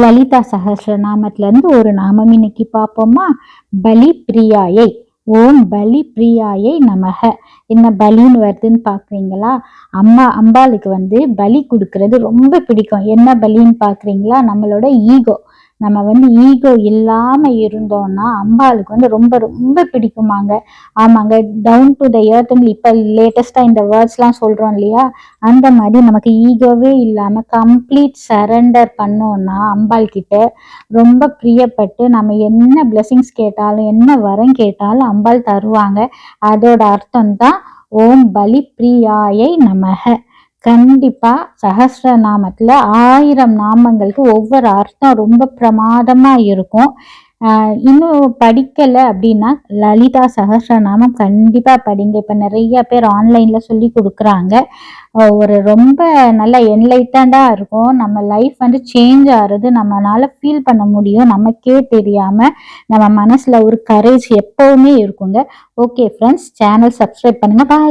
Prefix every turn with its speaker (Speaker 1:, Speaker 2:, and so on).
Speaker 1: லலிதா சகஸ்ரநாமத்துல நாமத்திலேருந்து ஒரு நாமம் இன்னைக்கு பார்ப்போமா? பலி பிரியாயை ஓம் பலி பிரியாயை நமக. என்ன பலின்னு வருதுன்னு பார்க்குறீங்களா? அம்மா அம்பாளுக்கு வந்து பலி கொடுக்கறது ரொம்ப பிடிக்கும். என்ன பலின்னு பார்க்குறீங்களா? நம்மளோட ஈகோ. நம்ம வந்து ஈகோ இல்லாம இருந்தோம்னா அம்பாளுக்கு வந்து ரொம்ப ரொம்ப பிடிக்குமாங்க. ஆமாங்க டவுன் டு த ஏர்த்னு இப்ப லேட்டஸ்டா இந்த வேர்ட்ஸ்லாம் சொல்றோம் இல்லையா? அந்த மாதிரி நமக்கு ஈகோவே இல்லாம கம்ப்ளீட் சரண்டர் பண்ணோம்னா அம்பாள் கிட்ட ரொம்ப பிரியப்பட்டு நம்ம என்ன பிளெஸிங்ஸ் கேட்டாலும் என்ன வரம் கேட்டாலும் அம்பாள் தருவாங்க. அதோட அர்த்தம் தான் ஓம் பலி பிரியாயை நமக. கண்டிப்பா சஹஸ்ரநாமத்துல ஆயிரம் நாமங்களுக்கு ஒவ்வொரு அர்த்தம் ரொம்ப பிரமாதமா இருக்கும். இன்னும் படிக்கல அப்படின்னா லலிதா சஹஸ்ரநாமம் கண்டிப்பா படிங்க. இப்ப நிறைய பேர் ஆன்லைன்ல சொல்லி கொடுக்குறாங்க. ஒரு ரொம்ப நல்ல என்லைட்டண்டா இருக்கும். நம்ம லைஃப் வந்து சேஞ்ச் ஆகுறது நம்மளால ஃபீல் பண்ண முடியும். நமக்கே தெரியாம நம்ம மனசுல ஒரு கரேஜ் எப்பவுமே இருக்குங்க. ஓகே ஃப்ரெண்ட்ஸ் சேனல் சப்ஸ்கிரைப் பண்ணுங்க. பாய்